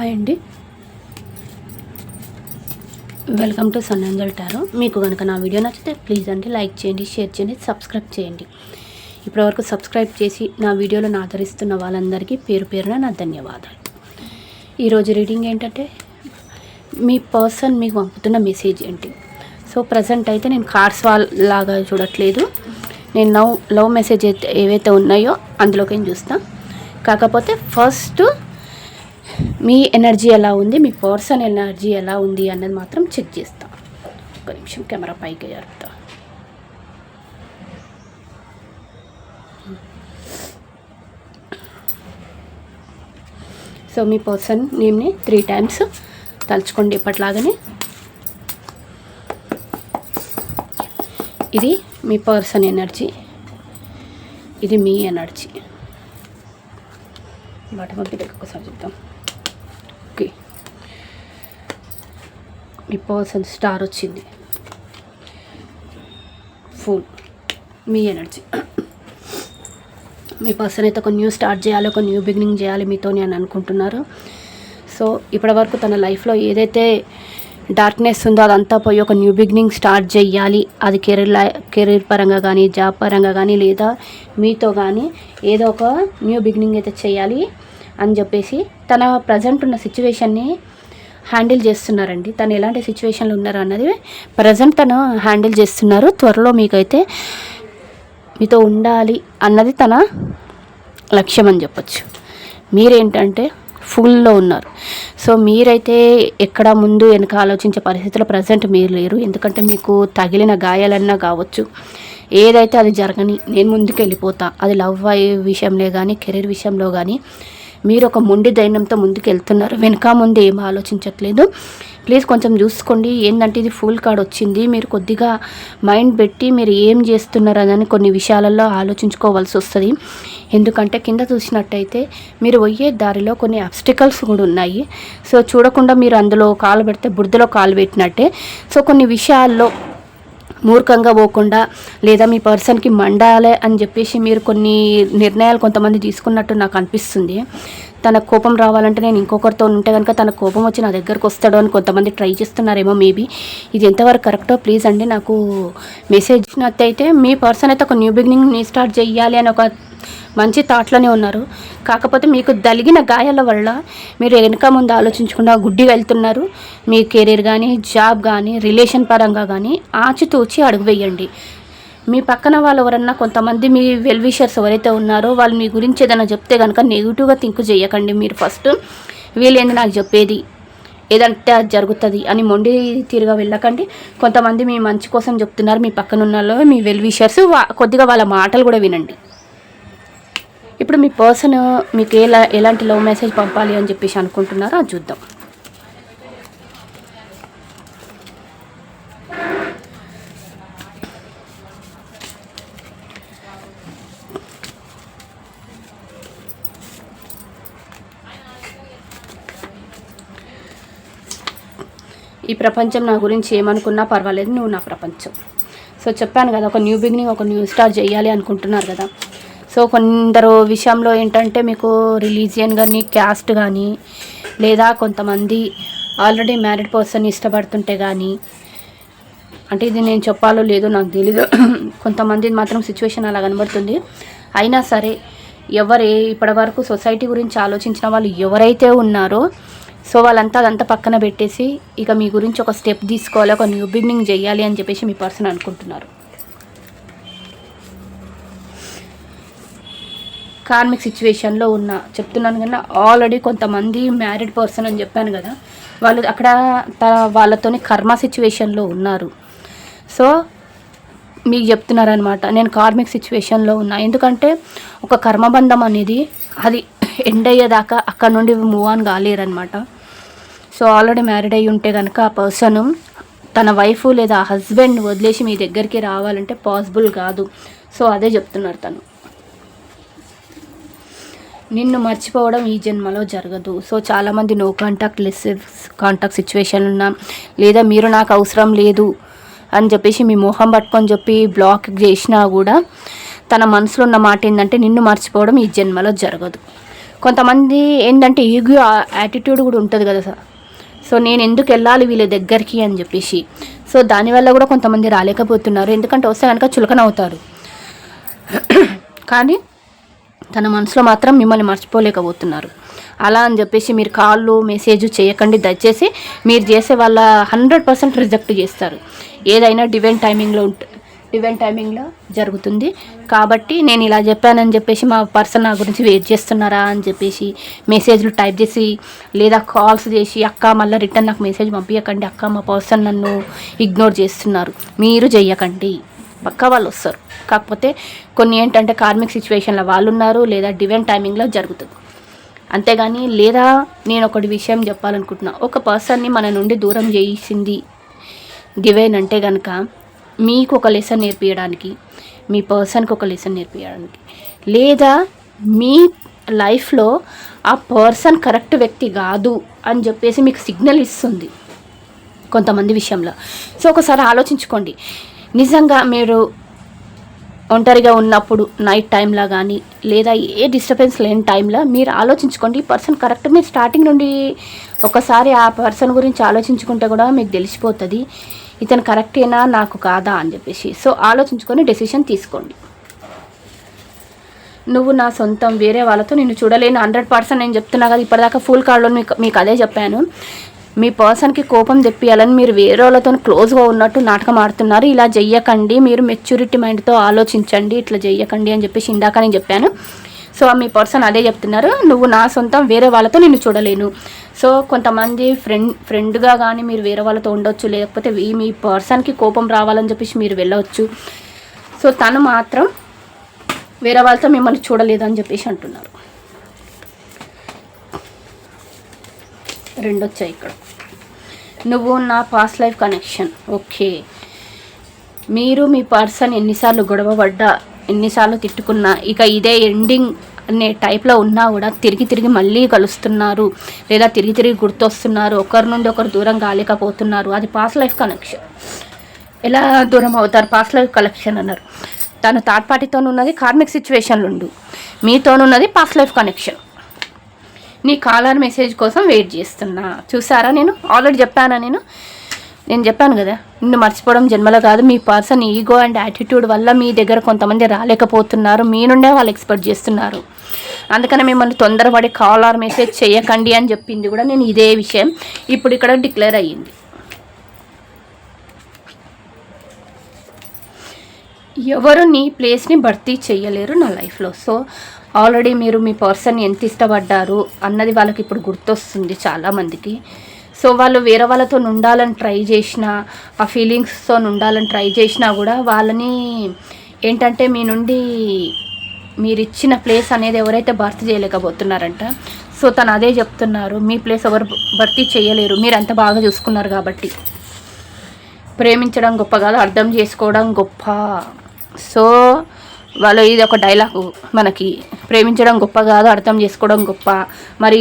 Hi అండి. Welcome to సన్నంజల్ tarot మీకు కనుక నా వీడియో నచ్చితే ప్లీజ్ అండి లైక్ చేయండి షేర్ చేయండి సబ్స్క్రైబ్ చేయండి. ఇప్పటివరకు సబ్స్క్రైబ్ చేసి నా వీడియోలను ఆదరిస్తున్న వాళ్ళందరికీ పేరు పేరున నా ధన్యవాదాలు. ఈరోజు రీడింగ్ ఏంటంటే మీ పర్సన్ మీకు పంపుతున్న మెసేజ్ ఏంటి? సో ప్రజెంట్ అయితే నేను కార్స్ వాళ్ళ లాగా చూడట్లేదు. నేను లవ్ లవ్ మెసేజ్ అయితే ఏవైతే ఉన్నాయో అందులోకి చూస్తాను చూస్తా. కాకపోతే ఫస్ట్ మీ ఎనర్జీ ఎలా ఉంది? మీ పర్సన్ ఎనర్జీ ఎలా ఉంది అన్నది మాత్రం చెక్ చేస్తా. ఒక నిమిషం కెమెరా పైకి జరుపుతా. సో మీ పర్సన్ నేమ్ని త్రీ టైమ్స్ తలుచుకోండి ఇప్పట్లాగానే. ఇది మీ పర్సన్ ఎనర్జీ. ఇది మీ ఎనర్జీ. వాటి పంపి ఒకసారి చూద్దాం ఓకే మీ స్టార్ వచ్చింది. ఫుల్ మీ ఎనర్జీ మీ పర్సన్ అయితే ఒక న్యూ స్టార్ట్ చేయాలి ఒక న్యూ బిగినింగ్ చేయాలి మీతోని అని అనుకుంటున్నారు. సో ఇప్పటివరకు తన లైఫ్లో ఏదైతే డార్క్నెస్ ఉందో అదంతా పోయి ఒక న్యూ బిగినింగ్ స్టార్ట్ చేయాలి. అది కెరీర్ లై కెరీర్ పరంగా కానీ జాబ్ పరంగా కానీ లేదా మీతో కానీ ఏదో ఒక న్యూ బిగినింగ్ అయితే చేయాలి అని చెప్పేసి తన ప్రజెంట్ ఉన్న సిచ్యువేషన్ని హ్యాండిల్ చేస్తున్నారండి. తను ఎలాంటి సిచ్యువేషన్లో ఉన్నారు అన్నది ప్రజెంట్ తను హ్యాండిల్ చేస్తున్నారు. త్వరలో మీకైతే మీతో ఉండాలి అన్నది తన లక్ష్యం అని చెప్పొచ్చు. మీరేంటంటే ఫుల్లో ఉన్నారు. సో మీరైతే ఎక్కడ ముందు వెనక ఆలోచించే పరిస్థితుల్లో ప్రజెంట్ మీరు లేరు. ఎందుకంటే మీకు తగిలిన గాయాలన్నా కావచ్చు ఏదైతే అది జరగని నేను ముందుకు వెళ్ళిపోతా అది లవ్ అయ్యే విషయంలో కానీ కెరీర్ విషయంలో కానీ మీరు ఒక మొండి ధైర్యంతో ముందుకు వెళ్తున్నారు వెనక ముందు ఏం ఆలోచించట్లేదు. ప్లీజ్ కొంచెం చూసుకోండి. ఏంటంటే ఇది ఫుల్ కార్డ్ వచ్చింది. మీరు కొద్దిగా మైండ్ పెట్టి మీరు ఏం చేస్తున్నారు అని కొన్ని విషయాలలో ఆలోచించుకోవాల్సి వస్తుంది. ఎందుకంటే కింద చూసినట్టయితే మీరు పోయే దారిలో కొన్ని అబ్స్టికల్స్ కూడా ఉన్నాయి. సో చూడకుండా మీరు అందులో కాలు పెడితే బురదలో కాలు పెట్టినట్టే. సో కొన్ని విషయాల్లో మూర్ఖంగా పోకుండా లేదా మీ పర్సన్కి మండాలి అని చెప్పేసి మీరు కొన్ని నిర్ణయాలు కొంతమంది తీసుకున్నట్టు నాకు అనిపిస్తుంది. తన కోపం రావాలంటే నేను ఇంకొకరితో ఉంటే కనుక తన కోపం వచ్చి నా దగ్గరకు వస్తాడు అని కొంతమంది ట్రై చేస్తున్నారేమో మేబీ. ఇది ఎంతవరకు కరెక్టో ప్లీజ్ అండి నాకు మెసేజ్ ఇచ్చినట్టయితే మీ పర్సన్ అయితే ఒక న్యూ బిగినింగ్ స్టార్ట్ చేయాలి అని ఒక మంచి థాట్లోనే ఉన్నారు. కాకపోతే మీకు దలిగిన గాయాల వల్ల మీరు వెనుక ముందు ఆలోచించకుండా గుడ్డి వెళ్తున్నారు. మీ కెరీర్ కానీ జాబ్ కానీ రిలేషన్ పరంగా కానీ ఆచితూచి అడుగు వేయండి. మీ పక్కన వాళ్ళు ఎవరన్నా కొంతమంది మీ వెల్ విషర్స్ ఎవరైతే ఉన్నారో వాళ్ళు మీ గురించి ఏదైనా చెప్తే కనుక నెగిటివ్గా థింక్ చేయకండి మీరు ఫస్ట్ వీళ్ళేంది నాకు చెప్పేది? ఏదంటే అది జరుగుతుంది అని మొండి తీరుగా వెళ్ళకండి. కొంతమంది మీ మంచి కోసం చెప్తున్నారు మీ పక్కన ఉన్న వాళ్ళు, మీ వెల్ విషర్స్ కొద్దిగా వాళ్ళ మాటలు కూడా వినండి. ఇప్పుడు మీ పర్సన్ మీకు ఎలా ఎలాంటి లవ్ మెసేజ్ పంపాలి అని చెప్పేసి అనుకుంటున్నారో అది చూద్దాం. ప్రపంచం నా గురించి ఏమనుకున్నా పర్వాలేదు నువ్వు నా ప్రపంచం. సో చెప్పాను కదా ఒక న్యూ బిగినింగ్ ఒక న్యూ స్టార్ట్ చేయాలి అనుకుంటున్నారు కదా. సో కొందరు విషయంలో ఏంటంటే మీకు రిలీజియన్ కానీ క్యాస్ట్ కానీ లేదా కొంతమంది ఆల్రెడీ మ్యారీడ్ పర్సన్ ఇష్టపడుతుంటే కానీ అంటే ఇది నేను చెప్పాలో లేదో నాకు తెలీదు. కొంతమంది మాత్రం సిచ్యువేషన్ అలా కనబడుతుంది. అయినా సరే ఎవరు ఇప్పటి ఇప్పటివరకు సొసైటీ గురించి ఆలోచించిన వాళ్ళు ఎవరైతే ఉన్నారో సో వాళ్ళంతా అదంతా పక్కన పెట్టేసి ఇక మీ గురించి ఒక స్టెప్ తీసుకోవాలి ఒక న్యూ బిగినింగ్ చేయాలి అని చెప్పేసి మీ పర్సన్ అనుకుంటున్నారు. కార్మిక్ సిచ్యువేషన్లో ఉన్న చెప్తున్నాను కదా ఆల్రెడీ కొంతమంది మ్యారీడ్ పర్సన్ అని చెప్పాను కదా వాళ్ళు అక్కడ త- వాళ్ళతోని కర్మ సిచ్యువేషన్లో ఉన్నారు. సో మీకు చెప్తున్నారనమాట నేను కార్మిక్ సిచ్యువేషన్లో ఉన్నా. ఎందుకంటే ఒక కర్మబంధం అనేది అది ఎండ్ అయ్యేదాకా అక్కడ నుండి మూవ్ ఆన్ కాలేరనమాట సో ఆల్రెడీ మ్యారీడ్ అయ్యి ఉంటే కనుక ఆ పర్సన్ తన వైఫ్ లేదా హస్బెండ్ వదిలేసి మీ దగ్గరికి రావాలంటే పాసిబుల్ కాదు. సో అదే చెప్తున్నారు తను. నిన్ను మర్చిపోవడం ఈ జన్మలో జరగదు. సో చాలామంది no contact less contact situation ఉన్నా లేదా మీరు నాకు అవసరం లేదు అని చెప్పేసి మీ మొహం పట్టుకొని చెప్పి బ్లాక్ చేసినా కూడా తన మనసులో ఉన్న మాట ఏంటంటే నిన్ను మర్చిపోవడం ఈ జన్మలో జరగదు. కొంతమంది ఏంటంటే ఈగో యాటిట్యూడ్ కూడా ఉంటుంది కదా సార్. సో నేను ఎందుకు వెళ్ళాలి వీళ్ళ దగ్గరికి అని చెప్పేసి. సో దానివల్ల కూడా కొంతమంది రాలేకపోతున్నారు. ఎందుకంటే వస్తే కనుక చులకన అవుతారు. కానీ తన మనసులో మాత్రం మిమ్మల్ని మర్చిపోలేకపోతున్నారు. అలా అని చెప్పేసి మీరు కాళ్ళు మెసేజ్ చేయకండి. దయచేసి మీరు చేసే వాళ్ళ హండ్రెడ్ పర్సెంట్ రిజెక్ట్ చేస్తారు. ఏదైనా డివైన్ టైమింగ్లో ఈవెంట్ టైమింగ్లో జరుగుతుంది. కాబట్టి నేను ఇలా చెప్పానని చెప్పేసి మా పర్సన్ నా గురించి వెయిట్ చేస్తున్నారా అని చెప్పేసి మెసేజ్లు టైప్ చేసి లేదా కాల్స్ చేసి అక్క మళ్ళీ రిటర్న్ నాకు మెసేజ్ పంపించకండి అక్క మా పర్సన్ నన్ను ఇగ్నోర్ చేస్తున్నారు. మీరు చెయ్యకండి. పక్క వాళ్ళు వస్తారు. కాకపోతే కొన్ని ఏంటంటే కార్మిక్ సిచ్యువేషన్లో వాళ్ళు ఉన్నారు లేదా డివెంట్ టైమింగ్లో జరుగుతుంది. అంతేగాని లేదా నేను ఒకటి విషయం చెప్పాలనుకుంటున్నా. ఒక పర్సన్ని మన నుండి దూరం చేసింది గివేన్ అంటే కనుక మీకు ఒక లెసన్ నేర్పించడానికి మీ పర్సన్కి ఒక లెసన్ నేర్పించడానికి లేదా మీ లైఫ్లో ఆ పర్సన్ కరెక్ట్ వ్యక్తి కాదు అని చెప్పేసి మీకు సిగ్నల్ ఇస్తుంది కొంతమంది విషయంలో. సో ఒకసారి ఆలోచించుకోండి. నిజంగా మీరు ఒంటరిగా ఉన్నప్పుడు నైట్ టైంలో కానీ లేదా ఏ డిస్టర్బెన్స్ లేని టైంలో మీరు ఆలోచించుకోండి. ఈ పర్సన్ కరెక్ట్ మీరు స్టార్టింగ్ నుండి ఒకసారి ఆ పర్సన్ గురించి ఆలోచించుకుంటే కూడా మీకు తెలిసిపోతుంది. ఇతను కరెక్టేనా నాకు కాదా అని చెప్పేసి. సో ఆలోచించుకొని డెసిషన్ తీసుకోండి. నువ్వు నా సొంతం వేరే వాళ్ళతో నేను చూడలేను. హండ్రెడ్ పర్సెంట్ నేను చెప్తున్నా కదా ఇప్పటిదాకా ఫుల్ కార్డ్లో మీకు మీకు అదే చెప్పాను. మీ పర్సన్కి కోపం తెప్పియాలని మీరు వేరే వాళ్ళతో క్లోజ్గా ఉన్నట్టు నాటకం ఆడుతున్నారు. ఇలా చెయ్యకండి మీరు మెచ్యూరిటీ మైండ్తో ఆలోచించండి. ఇట్లా చెయ్యకండి అని చెప్పేసి ఇందాక నేను చెప్పాను. సో మీ పర్సన్ అదే చెప్తున్నారు నువ్వు నా సొంతం వేరే వాళ్ళతో నేను చూడలేను. సో కొంతమంది ఫ్రెండ్ ఫ్రెండ్గా కానీ మీరు వేరే వాళ్ళతో ఉండొచ్చు లేకపోతే ఈ మీ పర్సన్కి కోపం రావాలని చెప్పేసి మీరు వెళ్ళవచ్చు సో తను మాత్రం వేరే వాళ్ళతో మిమ్మల్ని చూడలేదు అని చెప్పేసి అంటున్నారు. రెండు వచ్చాయి ఇక్కడ. నువ్వు నా పాస్ట్ లైఫ్ కనెక్షన్ ఓకే. మీరు మీ పర్సన్ ఎన్నిసార్లు గొడవ పడ్డా ఎన్నిసార్లు తిట్టుకున్నా ఇక ఇదే ఎండింగ్ అనే టైప్లో ఉన్నా కూడా తిరిగి తిరిగి మళ్ళీ కలుస్తున్నారు. లేదా తిరిగి తిరిగి గుర్తొస్తున్నారు. ఒకరి నుండి ఒకరు దూరం కాలేకపోతున్నారు. అది పాస్ట్ లైఫ్ కనెక్షన్ ఎలా దూరం అవుతారు? పాస్ట్ లైఫ్ కనెక్షన్ అన్నారు. తను థర్డ్ పార్టీతో ఉన్నది కార్మిక్ సిచ్యువేషన్లు ఉండు. మీతోనున్నది పాస్ట్ లైఫ్ కనెక్షన్ నీ కాలర్ మెసేజ్ కోసం వెయిట్ చేస్తున్నా. చూసారా నేను? ఆల్రెడీ చెప్పానా నేను? నేను చెప్పాను కదా నిన్ను మర్చిపోవడం జన్మలో కాదు. మీ పర్సన్ ఈగో అండ్ యాటిట్యూడ్ వల్ల మీ దగ్గర కొంతమంది రాలేకపోతున్నారు. మీ నుండే వాళ్ళు ఎక్స్పెక్ట్ చేస్తున్నారు. అందుకని మిమ్మల్ని తొందరపడి కాల్ ఆర్ మెసేజ్ చేయకండి అని చెప్పింది కూడా నేను ఇదే విషయం. ఇప్పుడు ఇక్కడ డిక్లేర్ అయ్యింది. ఎవరు నీ ప్లేస్ని భర్తీ చేయలేరు నా లైఫ్లో సో ఆల్రెడీ మీరు మీ పర్సన్ ఎంత ఇష్టపడ్డారు అన్నది వాళ్ళకి ఇప్పుడు గుర్తొస్తుంది చాలామందికి. సో వాళ్ళు వేరే వాళ్ళతో ఉండాలని ట్రై చేసినా ఆ ఫీలింగ్స్తో ఉండాలని ట్రై చేసినా కూడా వాళ్ళని ఏంటంటే మీ నుండి మీరు ఇచ్చిన ప్లేస్ అనేది ఎవరైతే భర్తీ చేయలేకపోతున్నారంట సో తను అదే చెప్తున్నారు మీ ప్లేస్ ఎవరు భర్తీ చేయలేరు మీరు అంత బాగా చూసుకున్నారు కాబట్టి. ప్రేమించడం గొప్ప కాదు అర్థం చేసుకోవడం గొప్ప. సో వాళ్ళు ఇది ఒక డైలాగు మనకి. ప్రేమించడం గొప్ప కాదు అర్థం చేసుకోవడం గొప్ప. మరి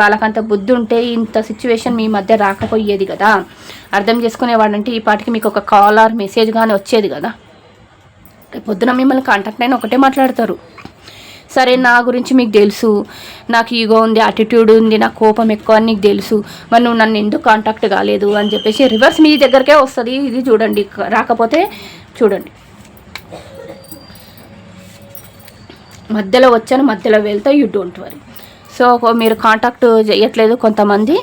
వాళ్ళకంత బుద్ధి ఉంటే ఇంత సిచ్యువేషన్ మీ మధ్య రాకపోయేది కదా. అర్థం చేసుకునేవాడంటే ఈ పాటికి మీకు ఒక కాల్ ఆర్ మెసేజ్ కానీ వచ్చేది కదా. పొద్దున మిమ్మల్ని కాంటాక్ట్ అయినా ఒకటే మాట్లాడతారు. సరే నా గురించి మీకు తెలుసు. నాకు ఈగో ఉంది యాటిట్యూడ్ ఉంది నా కోపం ఎక్కువ అని నీకు తెలుసు. మరి నువ్వు నన్ను ఎందుకు కాంటాక్ట్ కాలేదు అని చెప్పేసి రివర్స్ మీ దగ్గరకే వస్తుంది. ఇది చూడండి రాకపోతే చూడండి. మధ్యలో వచ్చాను మధ్యలో వెళ్తే యూ డోంట్ వరీ సో మీరు కాంటాక్ట్ చేయట్లేదు కొంతమంది.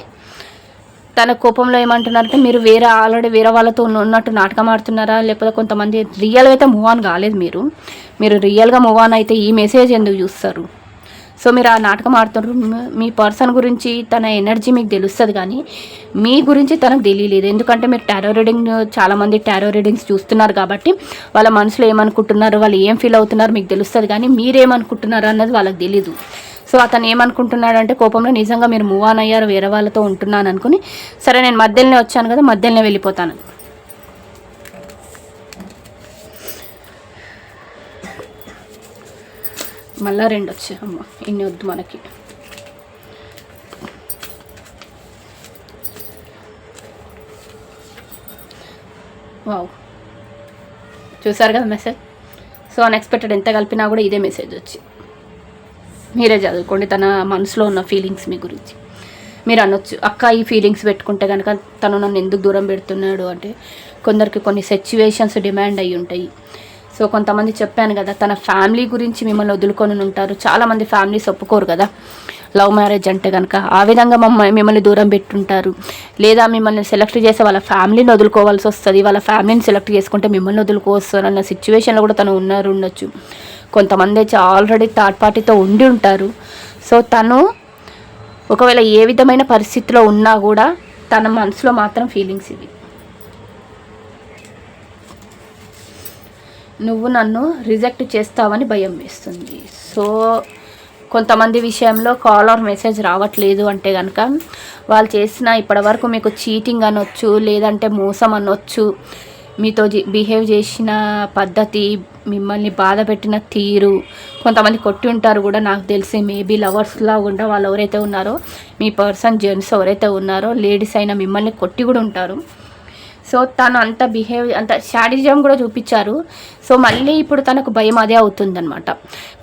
తన కోపంలో ఏమంటున్నారంటే మీరు వేరే ఆల్రెడీ వేరే వాళ్ళతో ఉన్నట్టు నాటకం ఆడుతున్నారా? లేకపోతే కొంతమంది రియల్గా అయితే మూవ్ ఆన్ కాలేదు మీరు. మీరు రియల్గా మూవ్ ఆన్ అయితే ఈ మెసేజ్ ఎందుకు చూస్తారు? సో మీరు ఆ నాటకం ఆడుతున్నారు మీ- పర్సన్ గురించి తన ఎనర్జీ మీకు తెలుస్తుంది కానీ మీ గురించి తనకు తెలియలేదు. ఎందుకంటే మీరు టారో రీడింగ్ చాలామంది టారో రీడింగ్స్ చూస్తున్నారు కాబట్టి వాళ్ళ మనసులో ఏమనుకుంటున్నారు వాళ్ళు ఏం ఫీల్ అవుతున్నారు మీకు తెలుస్తుంది కానీ మీరేమనుకుంటున్నారు అన్నది వాళ్ళకి తెలీదు. సో అతను ఏమనుకుంటున్నాడు అంటే కోపంలో నిజంగా మీరు మూవ్ ఆన్ అయ్యారు వేరే వాళ్ళతో ఉంటున్నాను అనుకుని సరే నేను మధ్యలోనే వచ్చాను కదా మధ్యలోనే వెళ్ళిపోతాను. మళ్ళా రెండు వచ్చాయి అమ్మ. ఇన్ని వద్దు మనకి. వావ్. చూసారు కదా మెసేజ్? సో అన్ఎక్స్పెక్టెడ్ ఎంత కలిపినా కూడా ఇదే మెసేజ్ వచ్చి. మీరే చదువుకోండి తన మనసులో ఉన్న ఫీలింగ్స్ మీ గురించి. మీరు అనొచ్చు అక్క ఈ ఫీలింగ్స్ పెట్టుకుంటే కనుక తను నన్ను ఎందుకు దూరం పెడుతున్నాడు? అంటే కొందరికి కొన్ని సిచ్యువేషన్స్ డిమాండ్ అయ్యి ఉంటాయి. సో కొంతమంది చెప్పాను కదా తన ఫ్యామిలీ గురించి మిమ్మల్ని వదులుకొని ఉంటారు. చాలామంది ఫ్యామిలీస్ ఒప్పుకోరు కదా. లవ్ మ్యారేజ్ అంటే కనుక ఆ విధంగా మమ్మల్ని మిమ్మల్ని దూరం పెట్టుంటారు. లేదా మిమ్మల్ని సెలెక్ట్ చేసే వాళ్ళ ఫ్యామిలీని వదులుకోవాల్సి వస్తుంది. వాళ్ళ ఫ్యామిలీని సెలెక్ట్ చేసుకుంటే మిమ్మల్ని వదులుకోవస్తారు అన్న సిచ్యువేషన్లో కూడా తను ఉన్నారు ఉండొచ్చు. కొంతమంది అయితే ఆల్రెడీ థర్డ్ పార్టీతో ఉండి ఉంటారు. సో తను ఒకవేళ ఏ విధమైన పరిస్థితిలో ఉన్నా కూడా తన మనసులో మాత్రం ఫీలింగ్స్ ఇవి. నువ్వు నన్ను రిజెక్ట్ చేస్తావని భయం వేస్తుంది. సో కొంతమంది విషయంలో కాల్ ఆర్ మెసేజ్ రావట్లేదు అంటే కనుక వాళ్ళు చేసిన ఇప్పటివరకు మీకు చీటింగ్ అనొచ్చు లేదంటే మోసం అనొచ్చు మీతో బిహేవ్ చేసిన పద్ధతి మిమ్మల్ని బాధ పెట్టిన తీరు కొంతమంది కొట్టి ఉంటారు కూడా నాకు తెలిసి మేబీ లవర్స్లా కూడా వాళ్ళు ఎవరైతే ఉన్నారో మీ పర్సన్ జెంట్స్ ఎవరైతే ఉన్నారో లేడీస్ అయినా మిమ్మల్ని కొట్టి కూడా ఉంటారు. సో తను అంత బిహేవ్ అంత షాడిజం కూడా చూపించారు. సో మళ్ళీ ఇప్పుడు తనకు భయం అదే అవుతుందనమాట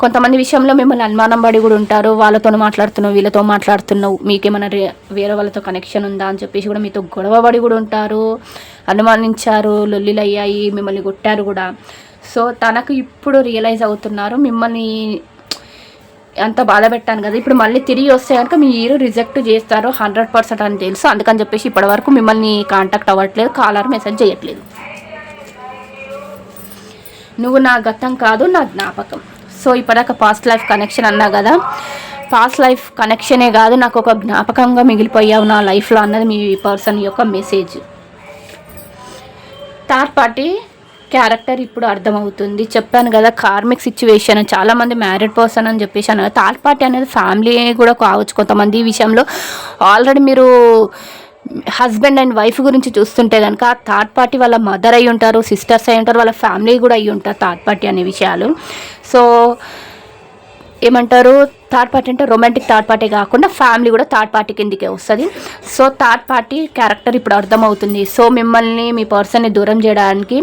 కొంతమంది విషయంలో మిమ్మల్ని అనుమానం పడి కూడా ఉంటారు. వాళ్ళతో మాట్లాడుతున్నావు వీళ్ళతో మాట్లాడుతున్నావు. మీకేమైనా వేరే వాళ్ళతో కనెక్షన్ ఉందా అని చెప్పేసి కూడా మీతో గొడవ పడి కూడా ఉంటారు. అనుమానించారు లొల్లిలు అయ్యాయి మిమ్మల్ని కొట్టారు కూడా. సో తనకు ఇప్పుడు రియలైజ్ అవుతున్నారు మిమ్మల్ని అంత బాధ పెట్టాను కదా. ఇప్పుడు మళ్ళీ తిరిగి వస్తే కనుక మీరు రిజెక్ట్ చేస్తారు హండ్రెడ్ పర్సెంట్ అని తెలుసు. అందుకని చెప్పేసి ఇప్పటివరకు మిమ్మల్ని కాంటాక్ట్ అవ్వట్లేదు. కాలర్ మెసేజ్ చేయట్లేదు. నువ్వు నా గతం కాదు నా జ్ఞాపకం. సో ఇప్పటిదాకా పాస్ట్ లైఫ్ కనెక్షన్ అన్నా కదా. పాస్ట్ లైఫ్ కనెక్షనే కాదు నాకు ఒక జ్ఞాపకంగా మిగిలిపోయావు నా లైఫ్లో అన్నది మీ పర్సన్ యొక్క మెసేజ్ థర్డ్ పార్టీ క్యారెక్టర్ ఇప్పుడు అర్థమవుతుంది. చెప్పాను కదా కార్మిక్ సిచ్యువేషన్ చాలామంది మ్యారీడ్ పర్సన్ అని చెప్పేసి అన్నారు. థర్డ్ పార్టీ అనేది ఫ్యామిలీ కూడా కావచ్చు. కొంతమంది ఈ విషయంలో ఆల్రెడీ మీరు హస్బెండ్ అండ్ వైఫ్ గురించి చూస్తుంటే కనుక థర్డ్ పార్టీ వాళ్ళ మదర్ అయి ఉంటారు సిస్టర్స్ అయి ఉంటారు వాళ్ళ ఫ్యామిలీ కూడా అయి ఉంటారు థర్డ్ పార్టీ అనే విషయాలు. సో ఏమంటారు? థర్డ్ పార్టీ అంటే రొమాంటిక్ థర్డ్ పార్టీ కాకుండా ఫ్యామిలీ కూడా థర్డ్ పార్టీ కిందికే వస్తుంది. సో థర్డ్ పార్టీ క్యారెక్టర్ ఇప్పుడు అర్థమవుతుంది. సో మిమ్మల్ని మీ పర్సన్ని దూరం చేయడానికి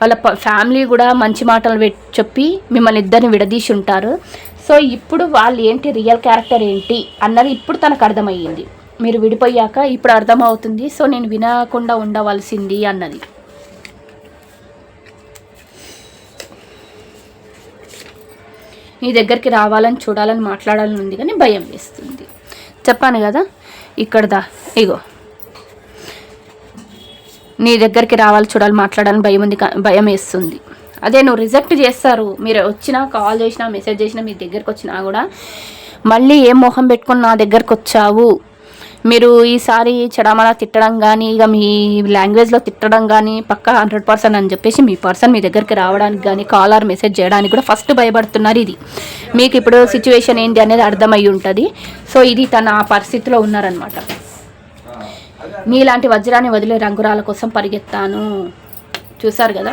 వాళ్ళ ఫ్యామిలీ కూడా మంచి మాటలు చెప్పి మిమ్మల్ని ఇద్దరిని విడదీసి ఉంటారు. సో ఇప్పుడు వాళ్ళు ఏంటి రియల్ క్యారెక్టర్ ఏంటి అన్నది ఇప్పుడు తనకు అర్థమయ్యింది. మీరు విడిపోయాక ఇప్పుడు అర్థమవుతుంది. సో నేను వినకుండా ఉండవలసింది అన్నది. నీ దగ్గరికి రావాలని చూడాలని మాట్లాడాలని ఉంది కానీ భయం వేస్తుంది. చెప్పాను కదా ఇక్కడదా ఇగో. నీ దగ్గరికి రావాలి చూడాలి మాట్లాడాలని భయం ఉంది భయం వేస్తుంది. అదే నువ్వు రిజెక్ట్ చేస్తారు. మీరు వచ్చినా కాల్ చేసినా మెసేజ్ చేసినా మీ దగ్గరికి వచ్చినా కూడా మళ్ళీ ఏం మొహం పెట్టుకుని నా దగ్గరకు వచ్చావు? మీరు ఈసారి చెడమలా తిట్టడం కానీ ఇక మీ లాంగ్వేజ్లో తిట్టడం కానీ పక్క హండ్రెడ్ పర్సెంట్ అని చెప్పేసి మీ పర్సన్ మీ దగ్గరికి రావడానికి కానీ కాల్ ఆర్ మెసేజ్ చేయడానికి కూడా ఫస్ట్ భయపడుతున్నారు ఇది. మీకు ఇప్పుడు సిచ్యువేషన్ ఏంటి అనేది అర్థమై ఉంటుంది. సో ఇది తన ఆ పరిస్థితిలో ఉన్నారనమాట నీలాంటి వజ్రాన్ని వదిలే రంగురాల కోసం పరిగెత్తాను. చూసారు కదా?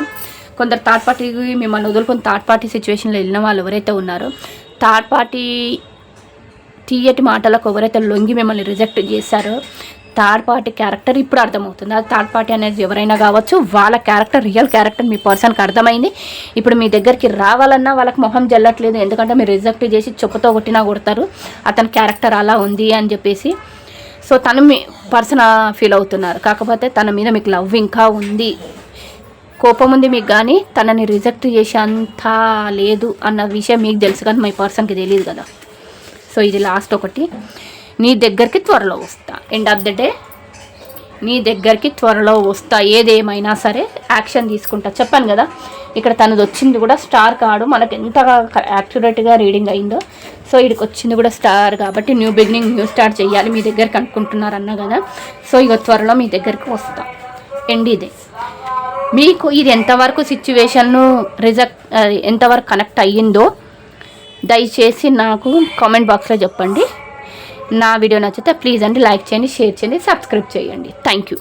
కొందరు థర్డ్ పార్టీ మిమ్మల్ని వదులుకొని థర్డ్ పార్టీ సిచ్యువేషన్లో వెళ్ళిన వాళ్ళు ఎవరైతే ఉన్నారో థర్డ్ పార్టీ తీయటి మాటలకు ఎవరైతే లొంగి మిమ్మల్ని రిజెక్ట్ చేశారో థర్డ్ పార్టీ క్యారెక్టర్ ఇప్పుడు అర్థమవుతుంది. అది థర్డ్ పార్టీ అనేది ఎవరైనా కావచ్చు వాళ్ళ క్యారెక్టర్ రియల్ క్యారెక్టర్ మీ పర్సన్కి అర్థమైంది. ఇప్పుడు మీ దగ్గరికి రావాలన్నా వాళ్ళకి మొహం జల్లట్లేదు. ఎందుకంటే మీరు రిజెక్ట్ చేసి చెప్పుతో కొట్టినా కొడతారు. అతని క్యారెక్టర్ అలా ఉంది అని చెప్పేసి సో తను మీ పర్సన్ ఫీల్ అవుతున్నారు. కాకపోతే తన మీద మీకు లవ్ ఇంకా ఉంది. కోపం ఉంది మీకు కానీ తనని రిజెక్ట్ చేసే లేదు అన్న విషయం మీకు తెలుసు కానీ మీ పర్సన్కి తెలియదు కదా. సో ఇది లాస్ట్ ఒకటి. నీ దగ్గరికి త్వరలో వస్తా. ఎండ్ ఆఫ్ ద డే నీ దగ్గరికి త్వరలో వస్తా. ఏదేమైనా సరే యాక్షన్ తీసుకుంటా. చెప్పాను కదా ఇక్కడ తనది వచ్చింది కూడా స్టార్ కాడు మనకు ఎంత యాక్యురేట్గా రీడింగ్ అయిందో. సో ఇక్కడికి వచ్చింది కూడా స్టార్ కాబట్టి న్యూ బిగినింగ్ న్యూ స్టార్ట్ చేయాలి మీ దగ్గరికి అనుకుంటున్నారన్న కదా. సో ఇక త్వరలో మీ దగ్గరికి వస్తా. ఎండ్ ఇదే. మీకు ఇది ఎంతవరకు సిచ్యువేషన్ను రిజెక్ట్ ఎంతవరకు కనెక్ట్ అయ్యిందో దయచేసి నాకు కామెంట్ బాక్స్లో చెప్పండి. నా వీడియో నచ్చితే ప్లీజ్ అండి లైక్ చేయండి షేర్ చేయండి సబ్స్క్రైబ్ చేయండి. Thank you